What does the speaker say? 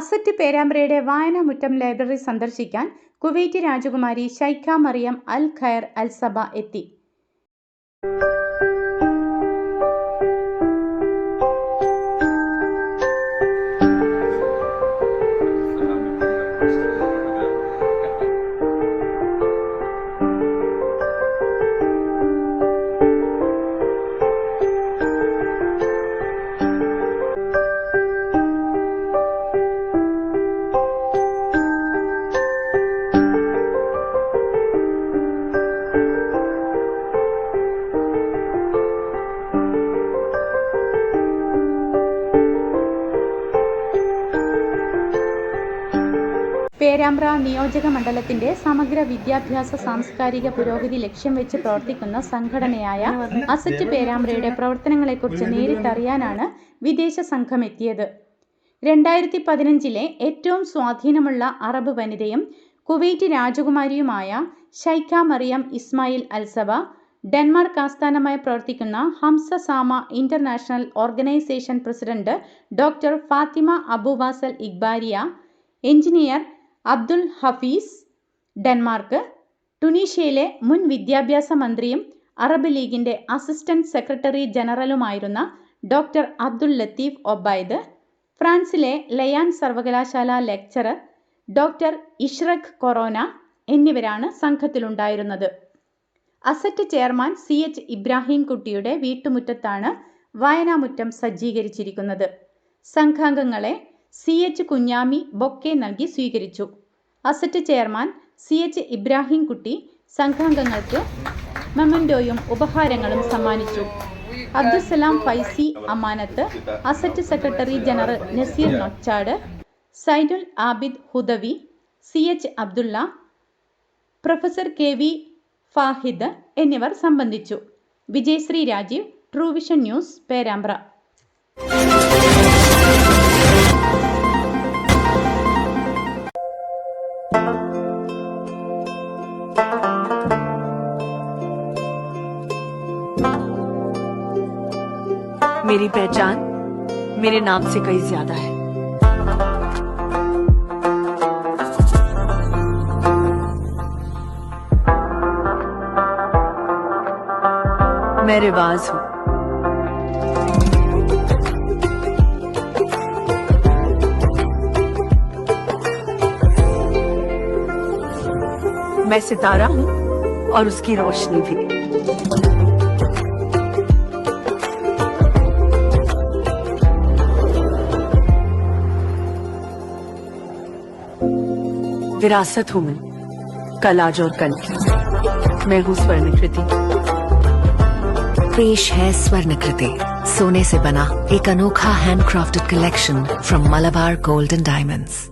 Asset പേരാമ്പ്രയുടെ വായനമുറ്റം library സന്ദർശിക്കാൻ കുവൈറ്റ് രാജകുമാരി ഷൈഖ മറിയം അൽ ഖയർ അൽ സബ എത്തി. പേരാമ്പ്ര നിയോജക മണ്ഡലത്തിന്റെ സമഗ്ര വിദ്യാഭ്യാസ സാംസ്കാരിക പുരോഗതി ലക്ഷ്യം വെച്ച് പ്രവർത്തിക്കുന്ന സംഘടനയായ അസറ്റ് പേരാമ്പ്രയുടെ പ്രവർത്തനങ്ങളെക്കുറിച്ച് നേരിട്ടറിയാനാണ് വിദേശ സംഘം എത്തിയത്. രണ്ടായിരത്തി പതിനഞ്ചിലെ ഏറ്റവും സ്വാധീനമുള്ള അറബ് വനിതയും Kuwait രാജകുമാരിയുമായ Sheikha Mariam Ismail Al Sabah Denmark ആസ്ഥാനമായി പ്രവർത്തിക്കുന്ന Hamsa Sama international organisation president doctor Fatima Abuwasel Ikbaria engineer Abdul Hafeez Denmark. ടുണീഷ്യയിലെ മുൻ വിദ്യാഭ്യാസ മന്ത്രിയും അറബ് ലീഗിന്റെ അസിസ്റ്റന്റ് സെക്രട്ടറി ജനറലുമായിരുന്ന ഡോക്ടർ അബ്ദുൽ ലത്തീഫ് ഒബൈദ്. ഫ്രാൻസിലെ ലയാൻ സർവകലാശാല ലെക്ചറർ ഡോക്ടർ ഇഷ്റഖ് കൊറോന എന്നിവരാണ് സംഘത്തിലുണ്ടായിരുന്നത്. Asset chairman C H Ibrahim കുട്ടിയുടെ വീട്ടുമുറ്റത്താണ് വായനാമുറ്റം സജ്ജീകരിച്ചിരിക്കുന്നത്. സംഘാംഗങ്ങളെ സി എച്ച് കുഞ്ഞാമി ബൊക്കെ നൽകി സ്വീകരിച്ചു. Asset chairman C H Ibrahim Kutty സംഘാംഗങ്ങൾക്ക് മെമൻഡോയും ഉപഹാരങ്ങളും സമ്മാനിച്ചു. Abdussalam Faizy Amanath asset secretary general Naseer Nochad Zainul Abid Hudavi C H Abdulla professor K V Fahid എന്നിവർ സംബന്ധിച്ചു. Vijayasree Rajeev Truevision news Perambra. मेरी पहचान मेरे नाम से कहीं ज़्यादा है। मैं रिवाज हूँ। मैं सितारा हूँ और उसकी रोशनी भी। विरासत हूँ मैं। कल, आज और कल। की मैं हूँ स्वर्णकृति। पेश है स्वर्णकृति। सोने से बना एक अनोखा handcrafted collection from Malabar golden diamonds